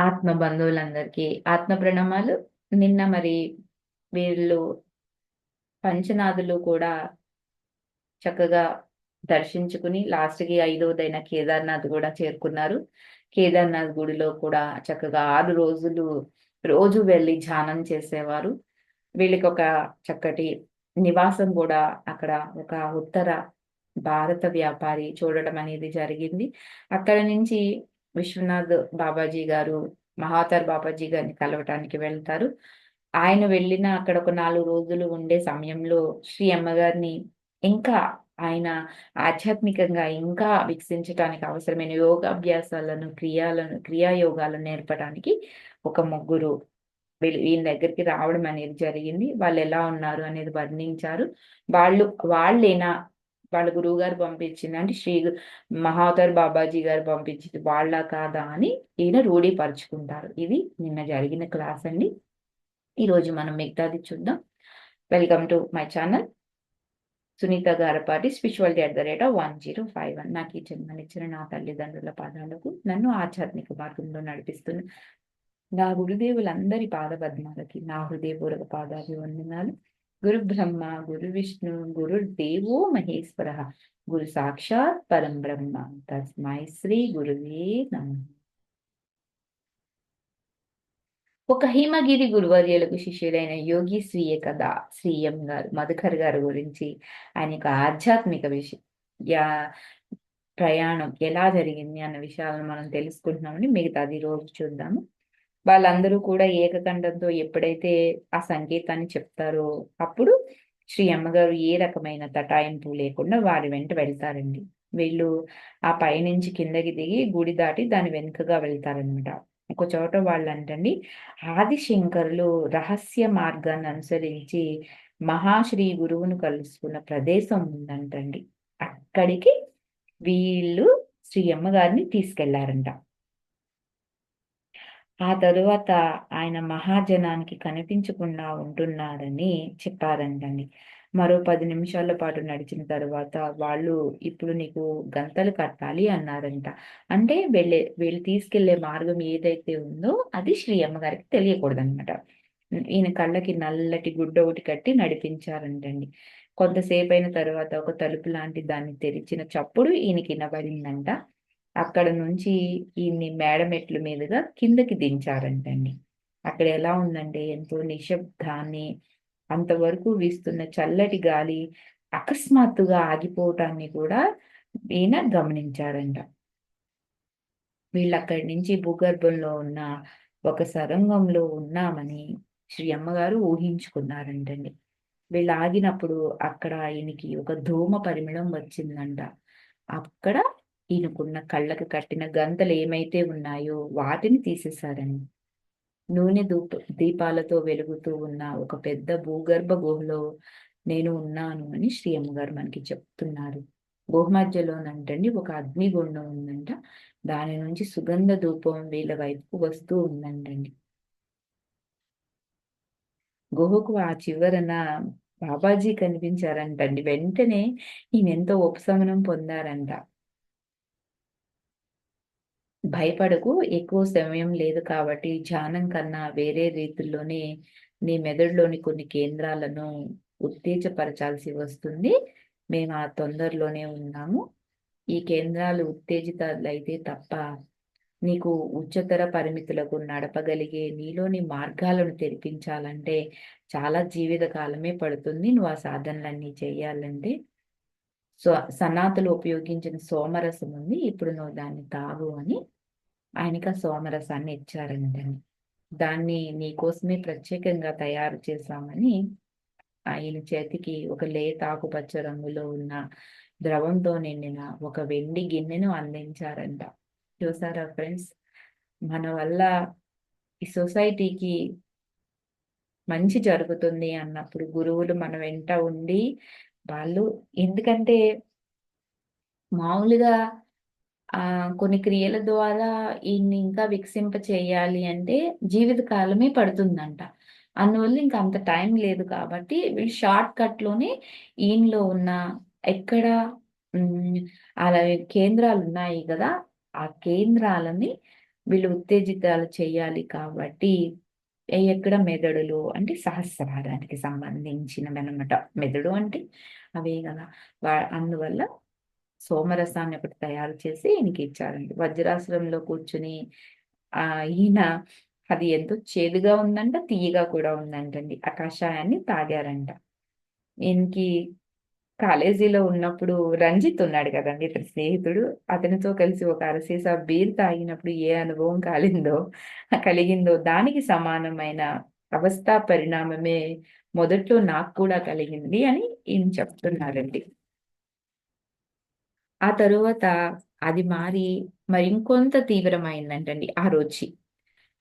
ఆత్మ బంధువులందరికీ ఆత్మ ప్రణామాలు నిన్న మరి వీళ్ళు పంచనాథులు కూడా చక్కగా దర్శించుకుని లాస్ట్కి ఐదవదైన కేదార్నాథ్ కూడా చేరుకున్నారు. కేదార్నాథ్ గుడిలో కూడా చక్కగా ఆరు రోజులు రోజు వెళ్ళి ధ్యానం చేసేవారు. వీళ్ళకి ఒక చక్కటి నివాసం కూడా అక్కడ ఒక ఉత్తర భారత వ్యాపారి చూడడం అనేది జరిగింది. అక్కడ నుంచి విశ్వనాథ్ బాబాజీ గారు మహాతర్ బాబాజీ గారిని కలవటానికి వెళ్తారు. ఆయన వెళ్ళిన అక్కడ ఒక నాలుగు రోజులు ఉండే సమయంలో శ్రీ అమ్మగారిని ఇంకా ఆయన ఆధ్యాత్మికంగా ఇంకా వికసించడానికి అవసరమైన యోగాభ్యాసాలను క్రియాలను క్రియాయోగాలను నేర్పడానికి ఒక ముగ్గురు వీళ్ళు వీళ్ళ దగ్గరికి రావడం అనేది జరిగింది. వాళ్ళు ఎలా ఉన్నారు అనేది వర్ణించారు. వాళ్ళు వాళ్ళేనా వాళ్ళ గురువు గారు పంపించింది. అంటే శ్రీ మహావతార్ బాబాజీ గారు పంపించింది. వాళ్ళ కాదా అని ఈయన రూఢీపరుచుకుంటారు. ఇది నిన్న జరిగిన క్లాస్ అండి. ఈరోజు మనం మిగతాది చూద్దాం. Welcome to my channel Sunitha Garapati spirituality at the rate of one zero five one నాకు ఈ జన్మనిచ్చిన నా తల్లిదండ్రుల పాదాలకు నన్ను ఆధ్యాత్మిక మార్గంలో నడిపిస్తున్న నా గురుదేవులందరి పాదపద్మాలకి నా హృదయపూర్వక పాదాలు వందనాలు గురు బ్రహ్మ గురు విష్ణు గురు దేవో మహేశ్వర గురు సాక్షాత్ పరం బ్రహ్మ. తస్మై శ్రీ గురువే నమ. ఒక హిమగిరి గురువర్యులకు శిష్యుడైన యోగి స్వీయ కథ శ్రీఎం గారు మధుకర్ గారి గురించి ఆయన యొక్క ఆధ్యాత్మిక విషయ ప్రయాణం ఎలా జరిగింది అన్న విషయాలను మనం తెలుసుకుంటున్నామని మిగతాది రోజు చూద్దాము. వాళ్ళందరూ కూడా ఏకకంఠంతో ఎప్పుడైతే ఆ సంకేతాన్ని చెప్తారో అప్పుడు శ్రీ అమ్మగారు ఏ రకమైన తటాయింపు లేకుండా వారి వెంట వెళ్తారండి. వీళ్ళు ఆ పైనుంచి కిందకి దిగి గుడి దాటి దాని వెనుకగా వెళ్తారనమాట ఒక చోట వాళ్ళు అంటండి ఆదిశంకరులు రహస్య మార్గాన్ని అనుసరించి మహాశ్రీ గురువును కలుసుకున్న ప్రదేశం ఉందంటండి. అక్కడికి వీళ్ళు శ్రీ అమ్మగారిని తీసుకెళ్ళారంట. ఆ తరువాత ఆయన మహాజనానికి కనిపించకుండా ఉంటున్నారని చెప్పారంటండి. మరో పది నిమిషాల పాటు నడిచిన తర్వాత వాళ్ళు ఇప్పుడు నీకు గంతలు కట్టాలి అన్నారంట. అంటే వెళ్ళే వీళ్ళు తీసుకెళ్ళే మార్గం ఏదైతే ఉందో అది శ్రీ అమ్మగారికి తెలియకూడదనమాట ఈయన కళ్ళకి నల్లటి గుడ్డ ఒకటి కట్టి నడిపించారంటండి. కొంతసేపు అయిన తర్వాత ఒక తలుపు లాంటి దాన్ని తెరిచిన చప్పుడు ఈయనకి వినబడిందంట. అక్కడ నుంచి ఈయన్ని మేడమెట్ల మీదుగా కిందకి దించారంటండి. అక్కడ ఎలా ఉందంటే ఎంతో నిశ్శబ్దాన్ని అంతవరకు వీస్తున్న చల్లటి గాలి అకస్మాత్తుగా ఆగిపోవటాన్ని కూడా ఈయన గమనించారంట. వీళ్ళు అక్కడి నుంచి భూగర్భంలో ఉన్న ఒక సరంగంలో ఉన్నామని శ్రీ అమ్మగారు ఊహించుకున్నారంటండి. వీళ్ళు ఆగినప్పుడు అక్కడ ఆయనకి ఒక ధూమ పరిమళం వచ్చిందంట. అక్కడ ఈయనకున్న కళ్ళకు కట్టిన గంతలు ఏమైతే ఉన్నాయో వాటిని తీసేశారని. నూనె దూప దీపాలతో వెలుగుతూ ఉన్న ఒక పెద్ద భూగర్భ గుహలో నేను ఉన్నాను అని శ్రీ అమ్మగారు మనకి చెప్తున్నారు. గుహ మధ్యలోనంటండి ఒక అగ్నిగుండం ఉందంట. దాని నుంచి సుగంధ ధూపం వీళ్ళ వైపు వస్తూ ఉందంటండి. గుహకు ఆ చివరన బాబాజీ కనిపించారంటండి. వెంటనే ఈయన ఎంతో ఉపశమనం పొందారంట. భయపడకు ఎక్కువ సమయం లేదు కాబట్టి ధ్యానం కన్నా వేరే రీతుల్లోనే నీ మెదడులోని కొన్ని కేంద్రాలను ఉత్తేజపరచాల్సి వస్తుంది. మేము ఆ తొందరలోనే ఉన్నాము. ఈ కేంద్రాలు ఉత్తేజితలైతే తప్ప నీకు ఉచ్చతర పరిమితులకు నడపగలిగే నీలోని మార్గాలను తెరిపించాలంటే చాలా జీవిత కాలమే పడుతుంది. నువ్వు ఆ సాధనలన్నీ చేయాలంటే సో సనాతులు ఉపయోగించిన సోమరసం ఉంది. ఇప్పుడు నువ్వు దాన్ని తాగు అని ఆయనకి ఆ సోమరసాన్ని ఇచ్చారంటండి దాన్ని నీకోసమే ప్రత్యేకంగా తయారు చేశామని ఆయన చేతికి ఒక లేత ఆకుపచ్చ రంగులో ఉన్న ద్రవంతో నిండిన ఒక వెండి గిన్నెను అందించారంట. చూసారా ఫ్రెండ్స్? మన వల్ల ఈ సొసైటీకి మంచి జరుగుతుంది అన్నప్పుడు గురువులు మన వెంట ఉండి వాళ్ళు ఎందుకంటే మామూలుగా ఆ కొన్ని క్రియల ద్వారా ఈయన్ని ఇంకా వికసింప చేయాలి అంటే జీవిత కాలమే పడుతుందంట. అందువల్ల ఇంకా అంత టైం లేదు కాబట్టి వీళ్ళు షార్ట్ కట్లోనే ఈయనలో ఉన్న ఎక్కడ అలా కేంద్రాలు ఉన్నాయి కదా ఆ కేంద్రాలని వీళ్ళు ఉత్తేజితాలు చేయాలి కాబట్టి ఎక్కడ మెదడులు అంటే సహస్రారానికి సంబంధించినవన్నమాట. మెదడు అంటే అవే కదా. అందువల్ల సోమరసాన్ని ఒకటి తయారు చేసి ఈయనకి ఇచ్చారండి. వజ్రాశ్రంలో కూర్చుని ఆ ఈయన అది ఎంతో చేదుగా ఉందంట తీయగా కూడా ఉందంటండి. ఆకాశాయాన్ని తాగారంట. ఈయనకి కాలేజీలో ఉన్నప్పుడు రంజిత్ ఉన్నాడు కదండి ఇతని స్నేహితుడు. అతనితో కలిసి ఒక అరసీసా బీర్ తాగినప్పుడు ఏ అనుభవం కాలిందో కలిగిందో దానికి సమానమైన అవస్థా పరిణామమే మొదట్లో నాకు కూడా కలిగింది అని ఈయన చెప్తున్నారండి. ఆ తరువాత అది మారి మరి ఇంకొంత తీవ్రమైందంటండి ఆ రోజు.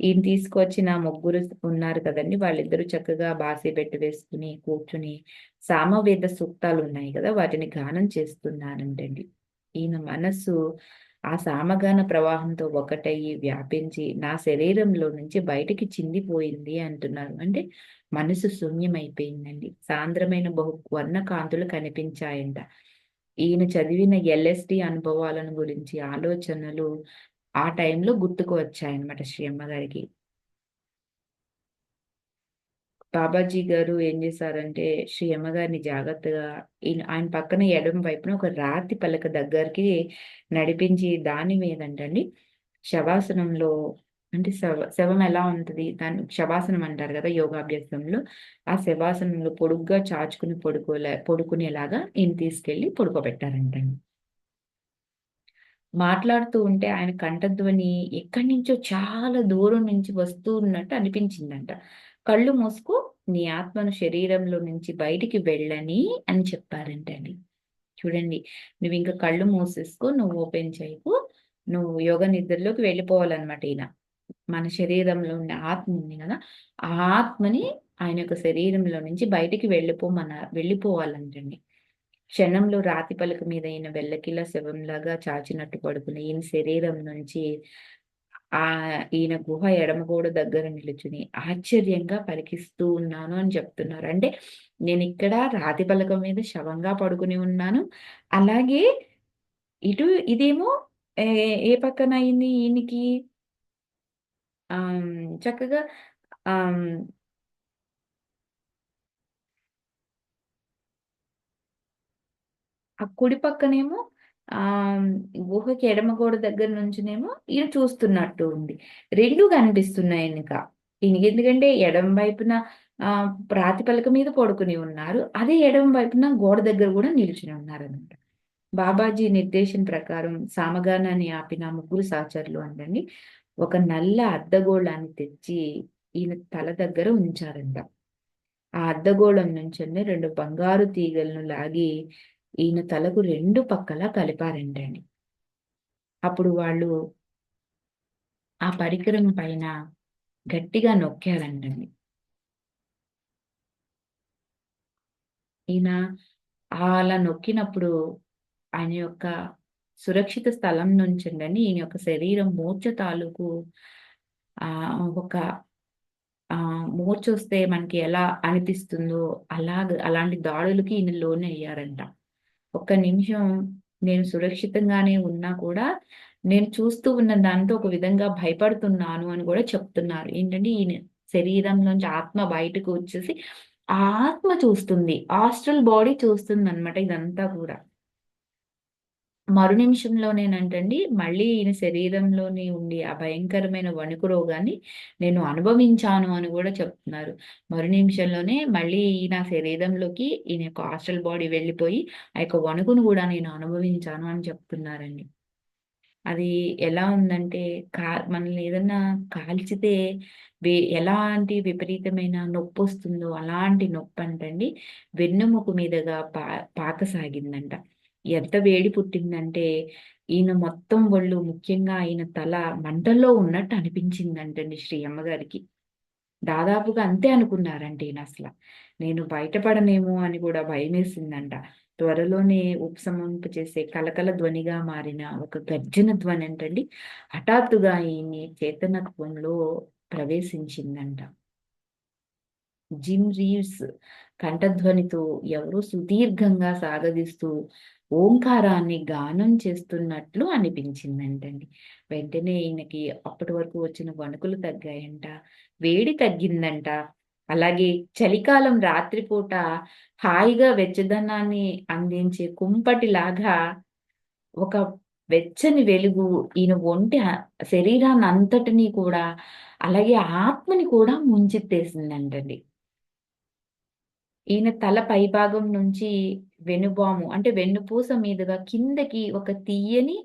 ఈయన తీసుకొచ్చిన ముగ్గురు ఉన్నారు కదండి. వాళ్ళిద్దరూ చక్కగా బాసి పెట్టి వేసుకుని కూర్చుని సామవేద సూక్తాలు ఉన్నాయి కదా వాటిని గానం చేస్తున్నారంటండి. ఈయన మనస్సు ఆ సామగాన ప్రవాహంతో ఒకటయ్యి వ్యాపించి నా శరీరంలో నుంచి బయటికి చిందిపోయింది అంటున్నారు. అంటే మనసు శూన్యమైపోయిందండి. సాంద్రమైన బహు వర్ణ కాంతులు కనిపించాయంట. ఈయన చదివిన ఎల్ఎస్డి అనుభవాలను గురించి ఆలోచనలు ఆ టైంలో గుర్తుకు వచ్చాయన్నమాట శ్రీ అమ్మగారికి బాబాజీ గారు ఏం చేశారంటే శ్రీ అమ్మగారిని జాగ్రత్తగా ఆయన పక్కన ఎడమ వైపున ఒక రాతి పలక దగ్గరికి నడిపించి దాని మీదంటండి శవాసనంలో అంటే శవ శవం ఎలా ఉంటుంది? దాన్ని శవాసనం అంటారు కదా యోగాభ్యాసంలో. ఆ శవాసనంలో పొడుగ్గా చాచుకుని పడుకోలే పడుకునేలాగా ఈయన తీసుకెళ్ళి పడుకోబెట్టారంటండి. మాట్లాడుతూ ఉంటే ఆయన కంఠధ్వని ఎక్కడి నుంచో చాలా దూరం నుంచి వస్తూ ఉన్నట్టు అనిపించిందంట. కళ్ళు మూసుకో నీ ఆత్మను శరీరంలో నుంచి బయటికి వెళ్ళని అని చెప్పారంటండి చూడండి నువ్వు ఇంకా కళ్ళు మూసేసుకో నువ్వు ఓపెన్ చేయకు నువ్వు యోగ నిద్రలోకి వెళ్ళిపోవాలన్నమాట ఈయన. మన శరీరంలో ఉండే ఆత్మ ఉంది కదా ఆ ఆత్మని ఆయన యొక్క శరీరంలో నుంచి బయటికి వెళ్ళిపోమన వెళ్ళిపోవాలంటండి. క్షణంలో రాతి పలక మీద ఈయన వెళ్ళకిల శవంలాగా చాచినట్టు పడుకుని ఈయన శరీరం నుంచి ఆ ఈయన గుహ ఎడమగోడ దగ్గర నిలుచుని ఆశ్చర్యంగా పలికిస్తూ ఉన్నాను అని చెప్తున్నారు. అంటే నేను ఇక్కడ రాతి పలక మీద శవంగా పడుకుని ఉన్నాను. అలాగే ఇటు ఇదేమో ఏ పక్కన అయింది ఈయనకి? చక్కగా ఆ కుడి పక్కనేమో ఆ గుహకి ఎడమ గోడ దగ్గర నుంచినేమో ఈయన చూస్తున్నట్టు ఉంది. రెండు కనిపిస్తున్నాయి ఇంకా ఈయనకి ఎందుకంటే ఎడమ వైపున ఆ ప్రాతిపలక మీద పడుకుని ఉన్నారు. అదే ఎడమ వైపున గోడ దగ్గర కూడా నిల్చుని ఉన్నారనమాట బాబాజీ నిర్దేశం ప్రకారం సామగానాన్ని ఆపిన ముగ్గురు సహచరులు అంటండి ఒక నల్ల అద్దగోళాన్ని తెచ్చి ఈయన తల దగ్గర ఉంచారంట. ఆ అద్దగోళం నుంచి రెండు బంగారు తీగలను లాగి ఈయన తలకు రెండు పక్కల కలిపారంటండి. అప్పుడు వాళ్ళు ఆ పరికరం పైన గట్టిగా నొక్కారంటండి. ఈయన అలా నొక్కినప్పుడు ఆయన యొక్క సురక్షిత స్థలం నుంచి అండి ఈయన యొక్క శరీరం మూర్చ తాలూకు ఆ ఒక ఆ మనకి ఎలా అనిపిస్తుందో అలాగ అలాంటి దాడులకి ఈయన లోనే అయ్యారంట ఒక్క నిమిషం నేను సురక్షితంగానే ఉన్నా కూడా నేను చూస్తూ ఉన్న దాంతో ఒక విధంగా భయపడుతున్నాను అని కూడా చెప్తున్నారు. ఏంటంటే ఈయన శరీరంలోంచి ఆత్మ బయటకు వచ్చేసి ఆత్మ చూస్తుంది. ఆస్ట్రల్ బాడీ చూస్తుంది అనమాట ఇదంతా కూడా. మరు నిమిషంలోనేనంటండి మళ్ళీ ఈయన శరీరంలోని ఉండి ఆ భయంకరమైన వణుకు రోగాన్ని నేను అనుభవించాను అని కూడా చెప్తున్నారు. మరు నిమిషంలోనే మళ్ళీ ఈయన శరీరంలోకి ఈయన యొక్క హాస్టల్ బాడీ వెళ్ళిపోయి ఆ యొక్క వణుకును కూడా నేను అనుభవించాను అని చెప్తున్నారండి. అది ఎలా ఉందంటే కా మనల్ని ఏదన్నా కాల్చితే ఎలాంటి విపరీతమైన నొప్పి వస్తుందో అలాంటి నొప్పి అంటండి వెన్నుముక మీదగా పా పాకసాగిందంట ఎంత వేడి పుట్టిందంటే ఈయన మొత్తం ఒళ్ళు ముఖ్యంగా ఆయన తల మంటల్లో ఉన్నట్టు అనిపించిందంటండి శ్రీ అమ్మగారికి. దాదాపుగా అంతే అనుకున్నారంటే ఈయన అసలు. నేను బయటపడనేమో అని కూడా భయమేసిందంట. త్వరలోనే ఉపశమింప చేసే కలకల ధ్వనిగా మారిన ఒక గర్జన ధ్వని అంటండి హఠాత్తుగా ఈయన్ని చేతనత్వంలో ప్రవేశించిందంట. జిమ్ రీవ్స్ కంఠధ్వనితో ఎవరో సుదీర్ఘంగా సాగదీస్తూ ఓంకారాన్ని గానం చేస్తున్నట్లు అనిపించిందంటండి. వెంటనే ఈయనకి అప్పటి వరకు వచ్చిన వణుకులు తగ్గాయంట. వేడి తగ్గిందంట. అలాగే చలికాలం రాత్రిపూట హాయిగా వెచ్చదనాన్ని అందించే కుంపటిలాగా ఒక వెచ్చని వెలుగు ఈయన ఒంటి శరీరాన్నంతటిని కూడా అలాగే ఆత్మని కూడా ముంచెత్తేసిందంటండి. ఈయన తల పైభాగం నుంచి వెనుబాము అంటే వెన్నుపూస మీదుగా కిందకి ఒక తీయని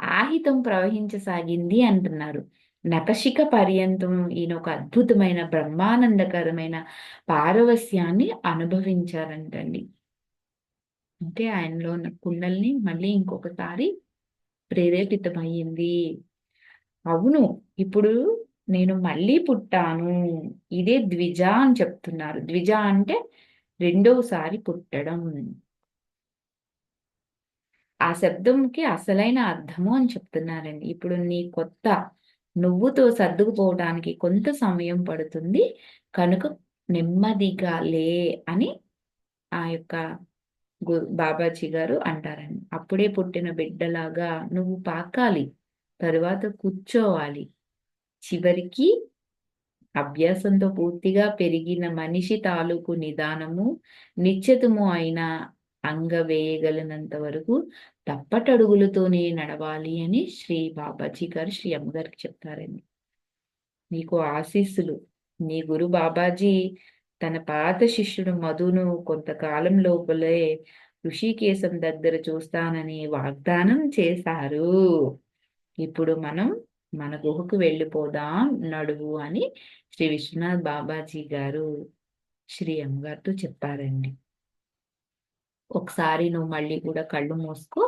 ఆహితం ప్రవహించసాగింది అంటున్నారు. నఖశిఖ పర్యంతం ఈయన ఒక అద్భుతమైన బ్రహ్మానందకరమైన పారవస్యాన్ని అనుభవించారంటండి. అంటే ఆయనలో ఉన్న కుండల్ని మళ్ళీ ఇంకొకసారి ప్రేరేపితమయ్యింది. అవును. ఇప్పుడు నేను మళ్ళీ పుట్టాను. ఇదే ద్విజ అని చెప్తున్నారు. ద్విజ అంటే రెండోసారి పుట్టడం. ఆ శబ్దంకి అసలైన అర్థము అని చెప్తున్నారండి. ఇప్పుడు నీ కొత్త నువ్వుతో సర్దుకుపోవడానికి కొంత సమయం పడుతుంది. కనుక నెమ్మదిగా లే అని ఆ యొక్క గు బాబాజీ గారు అంటారండి. అప్పుడే పుట్టిన బిడ్డలాగా నువ్వు పాకాలి. తరువాత కూర్చోవాలి. చివరికి అభ్యాసంతో పూర్తిగా పెరిగిన మనిషి తాలూకు నిదానము, నిశ్చితము అయిన అంగవేయగలిగినంత వరకు తప్పటడుగులతోనే నడవాలి అని శ్రీ బాబాజీ గారు శ్రీ అమ్మగారికి చెప్తారండి. నీకు ఆశీస్సులు. నీ గురు బాబాజీ తన పాత శిష్యుడు మధును కొంతకాలం లోపలే ఋషికేశం దగ్గర చూస్తానని వాగ్దానం చేశారు. ఇప్పుడు మనం మన గుహకు వెళ్ళిపోదాం నడువు అని శ్రీ విశ్వనాథ్ బాబాజీ గారు శ్రీ అమ్మగారితో చెప్పారండి. ఒకసారి నువ్వు మళ్ళీ కూడా కళ్ళు మూసుకో.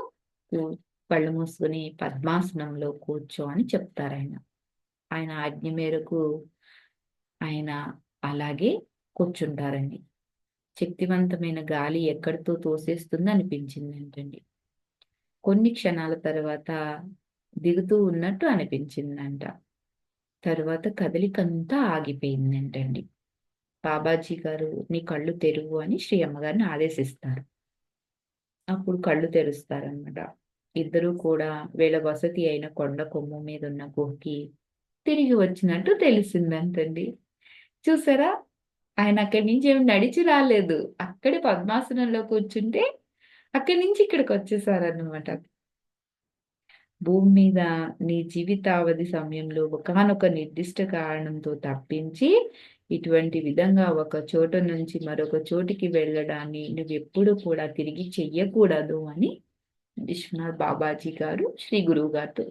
కళ్ళు మూసుకొని పద్మాసనంలో కూర్చో అని చెప్తారు ఆయన ఆజ్ఞ మేరకు ఆయన అలాగే కూర్చుంటారండి. శక్తివంతమైన గాలి ఎక్కడితో తోసేస్తుంది అనిపించిందంటండి. కొన్ని క్షణాల తర్వాత దిగుతూ ఉన్నట్టు అనిపించిందంట. తరువాత కదలికంతా ఆగిపోయిందంటండి. బాబాజీ గారు నీ కళ్ళు తెరువు అని శ్రీ అమ్మగారిని ఆదేశిస్తారు. అప్పుడు కళ్ళు తెరుస్తారనమాట. ఇద్దరూ కూడా వీళ్ళ వసతి అయిన కొండ కొమ్ము మీద ఉన్న గుహకి తిరిగి వచ్చినట్టు తెలిసిందంటండి. చూసారా? ఆయన అక్కడి నుంచి ఏమి నడిచి రాలేదు. అక్కడే పద్మాసనంలో కూర్చుంటే అక్కడి నుంచి ఇక్కడికి వచ్చేసారన్నమాట భూమి మీద నీ జీవితావధి సమయంలో ఒకానొక నిర్దిష్ట కారణంతో తప్పించి, ఇటువంటి విధంగా ఒక చోట నుంచి మరొక చోటికి వెళ్ళడాన్ని నువ్వెప్పుడు కూడా తిరిగి చెయ్యకూడదు అని విశ్వనాథ్ బాబాజీ గారు శ్రీ గురువు గారితో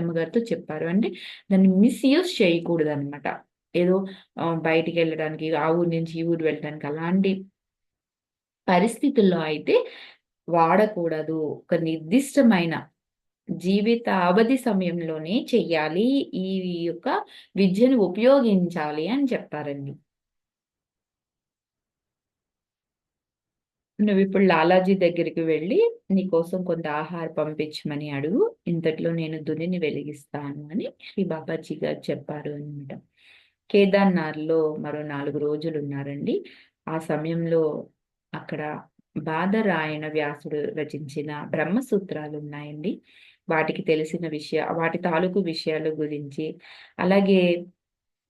అమ్మగారితో చెప్పారు. అంటే దాన్ని మిస్‌యూజ్ చేయకూడదనమాట. ఏదో బయటికి వెళ్ళడానికి ఆ ఊరు నుంచి ఈ ఊరు వెళ్ళడానికి అలాంటి పరిస్థితుల్లో అయితే వాడకూడదు. ఒక నిర్దిష్టమైన జీవిత అవధి సమయంలోనే చెయ్యాలి. ఈ యొక్క విద్యను ఉపయోగించాలి అని చెప్పారండి. నువ్విప్పుడు లాలాజీ దగ్గరికి వెళ్ళి నీకోసం కొంత ఆహారం పంపించమని అడుగు. ఇంతట్లో నేను దునిని వెలిగిస్తాను అని శ్రీ బాబాజీ గారు చెప్పారు అనమాట. కేదార్‌నాథ్‌లో మరో నాలుగు రోజులు ఉన్నారండి ఆ సమయంలో అక్కడ బాధరాయణ వ్యాసుడు రచించిన బ్రహ్మసూత్రాలున్నాయండి. వాటికి తెలిసిన విషయ వాటి తాలూకు విషయాల గురించి, అలాగే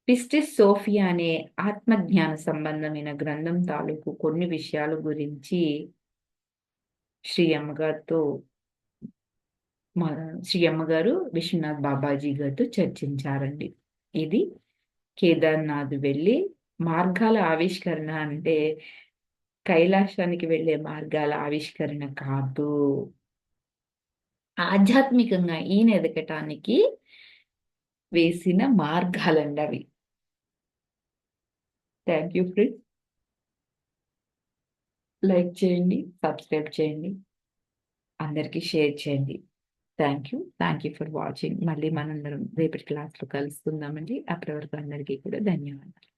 పిస్టిస్ సోఫియా అనే ఆత్మజ్ఞాన సంబంధమైన గ్రంథం తాలూకు కొన్ని విషయాల గురించి శ్రీ అమ్మగారితో మా శ్రీ అమ్మగారు విశ్వనాథ్ బాబాజీ గారితో చర్చించారండి. ఇది కేదార్‌నాథ్ వెళ్ళి మార్గాల ఆవిష్కరణ అంటే కైలాసానికి వెళ్ళే మార్గాల ఆవిష్కరణ కాదు. ఆధ్యాత్మికంగా ఈయన ఎదగటానికి వేసిన మార్గాలండి అవి థ్యాంక్ యూ ఫ్రెండ్స్. లైక్ చేయండి, సబ్స్క్రైబ్ చేయండి. అందరికీ షేర్ చేయండి. Thank you. Thank you for watching. మళ్ళీ మనందరం రేపటి క్లాస్‌లో కలుసుకుందామండి. అప్పటి వరకు అందరికీ కూడా ధన్యవాదాలు.